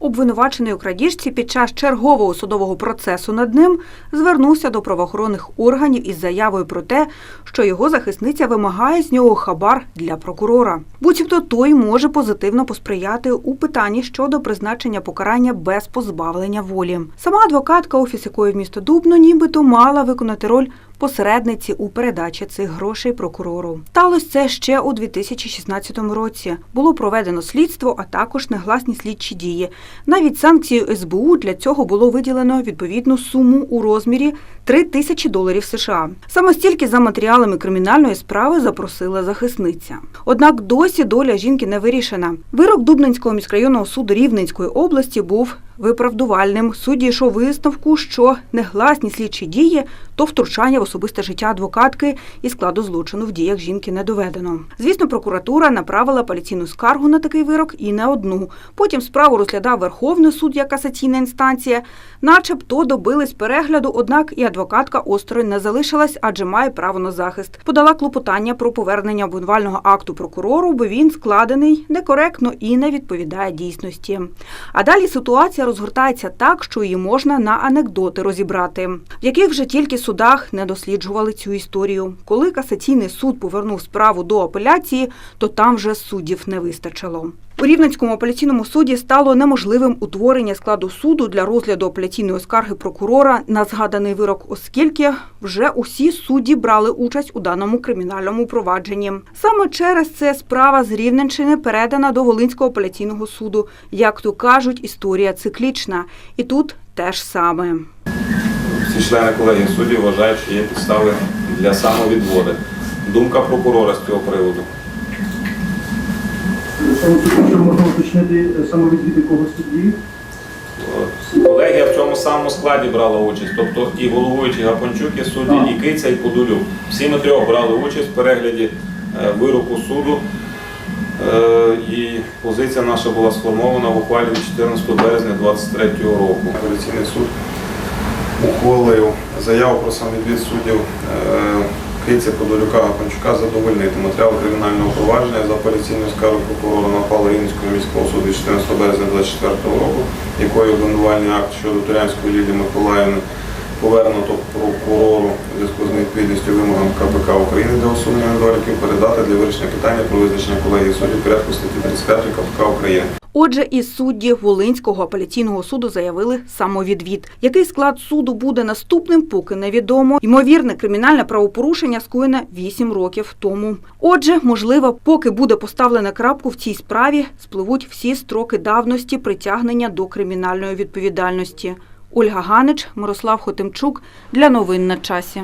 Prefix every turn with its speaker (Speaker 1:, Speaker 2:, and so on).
Speaker 1: Обвинувачений у крадіжці під час чергового судового процесу над ним звернувся до правоохоронних органів із заявою про те, що його захисниця вимагає з нього хабар для прокурора. Буцімто той може позитивно посприяти у питанні щодо призначення покарання без позбавлення волі. Сама адвокатка, офіс якої в місто Дубно, нібито мала виконати роль посередниці у передачі цих грошей прокурору. Сталося це ще у 2016 році. Було проведено слідство, а також негласні слідчі дії. Навіть санкцією СБУ для цього було виділено відповідну суму у розмірі 3 тисячі доларів США. Саме стільки за матеріалами кримінальної справи запросила захисниця. Однак досі доля жінки не вирішена. Вирок Дубненського міськрайонного суду Рівненської області був виправдувальним. Судді йшов висновку, що негласні слідчі дії то втручання в особисте життя адвокатки і складу злочину в діях жінки не доведено. Звісно, прокуратура направила апеляційну скаргу на такий вирок і не одну. Потім справу розглядав Верховний суд як касаційна інстанція. Начебто добились перегляду, однак і адвокатка осторонь не залишилась, адже має право на захист. Подала клопотання про повернення обвинувального акту прокурору, бо він складений некоректно і не відповідає дійсності. А далі ситуація розгортається так, що її можна на анекдоти розібрати, в яких вже тільки судах не досліджували цю історію. Коли касаційний суд повернув справу до апеляції, то там вже суддів не вистачило. У Рівненському апеляційному суді стало неможливим утворення складу суду для розгляду апеляційної скарги прокурора на згаданий вирок, оскільки вже усі судді брали участь у даному кримінальному провадженні. Саме через це справа з Рівненщини передана до Волинського апеляційного суду. Як то кажуть, історія циклічна. І тут теж саме.
Speaker 2: Всі члени колегії суддів вважають, що є підстави для самовідводи. Думка прокурора з цього приводу.
Speaker 3: Якщо можна уточнити е, самовідвід якого судді.
Speaker 2: Колегія в цьому самому складі брала участь, тобто і головуючий Гапончук, і судді, і Киця, і Подолюк. Всі ми трьох брали участь в перегляді е, вироку суду. Е, І позиція наша була сформована в ухвалі від 14 березня 2023 року. Апеляційний суд ухвалив заяву про самовідвід суддів е, Подолюка, Гапанчука задовольнити матеріал кримінального провадження за апеляційною скаргою прокурора на Палерінського міського суду 14 березня 2024 року, якою обвинувальний акт щодо Турянської Лілії Миколаївни повернуто прокурору у зв'язку з невідповідністю вимогам КПК України усунення недоліків передати для вирішення питання про визначення колегії суддів порядку статті 35 КПК України.
Speaker 1: Отже, і судді Волинського апеляційного суду заявили самовідвід. Який склад суду буде наступним, поки невідомо. Ймовірне кримінальне правопорушення скоєне 8 років тому. Отже, можливо, поки буде поставлена крапку в цій справі, спливуть всі строки давності притягнення до кримінальної відповідальності. Ольга Ганич, Мирослав Хотимчук для новин на часі.